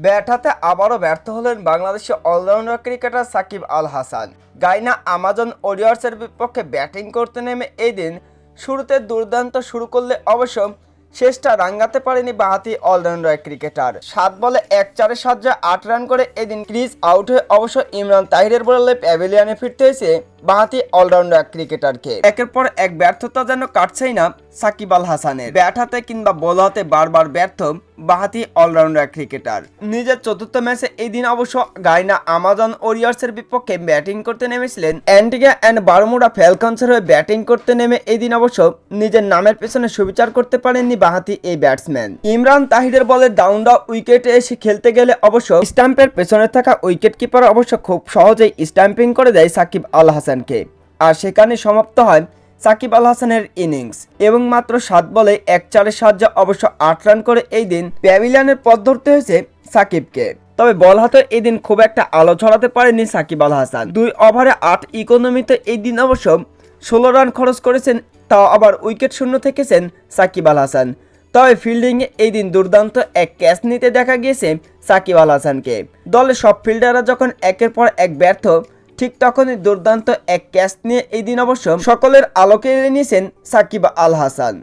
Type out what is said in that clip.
Bat হাতে আবারও ব্যর্থ হলেন Bangladeshi allrounder cricketer Shakib Al Hasan. Guyana Amazon ওরিয়ার্সের বিপক্ষে ব্যাটিং করতে নেমে এই দিন শুরুতে দুর্দান্ত শুরু করলে অবশ্য শেষটা রাঙ্গাতে পারেনি বাহাতি অলরাউন্ডার ক্রিকেটার। সাত বলে এক চারের সাহায্যে আট রান করে এদিন ক্রিজ আউট হয়ে অবশ্য ইমরান তাহিরের বলে প্যাভিলিয়নে ফিরতে হয়েছে বাহাতি অলরাউন্ডার ক্রিকেটারকে। একের পর এক ব্যর্থতা যেন কাটছেই না সাকিব আল হাসানের। ব্যাট হাতে কিংবা বল হাতে বারবার ব্যর্থ বাহাতি অলরাউন্ডার ক্রিকেটার। নিজের চতুর্থ ম্যাচে এই দিন অবশ্য গাইনা আমাজন ওরিয়ার্সের বিপক্ষে ব্যাটিং করতে নেমেছিলেন অ্যান্টিগা অ্যান্ড বারমুডা ফ্যালকনসের হয়ে ব্যাটিং করতে নেমে এই দিন অবশ্য নিজের নামের পেছনে সুবিচার করতে পারেননি বাহাতি এই ব্যাটসম্যান। ইমরান তাহিদের বলে ডাউন দা উইকেটে এসে খেলতে গেলে অবশ্য স্ট্যাম্পের পেছনে থাকা উইকেট কিপার অবশ্য খুব সহজেই স্ট্যাম্পিং করে দেয় সাকিব আল হাসানকে। আর সেখানে সমাপ্ত হয় সাকিব আল হাসানের ইনিংস এবং মাত্র সাত বলে এক চারের সাহায্যে অবশ্য আট রান করে এই দিন প্যাভিলিয়নের পথ ধরতে হয়েছে সাকিবকে। তবে বল হাতে এই দিন খুব একটা আলো ছড়াতে পারেনি সাকিব আল হাসান। দুই ওভারে আট ইকোনমিতে এই দিন অবশ্য ষোলো রান খরচ করেছেন, তাও আবার উইকেট শূন্য থেকেছেন সাকিব আল হাসান। তবে ফিল্ডিংয়ে এই দিন দুর্দান্ত এক ক্যাচ নিতে দেখা গিয়েছে সাকিব আল হাসানকে। দলের সব ফিল্ডাররা যখন একের পর এক ব্যর্থ ঠিক তখনই দুর্দান্ত এক ক্যাচ নিয়ে এই দিন অবশ্য সকলের আলোকে এনে নিয়েছেন সাকিব আল হাসান।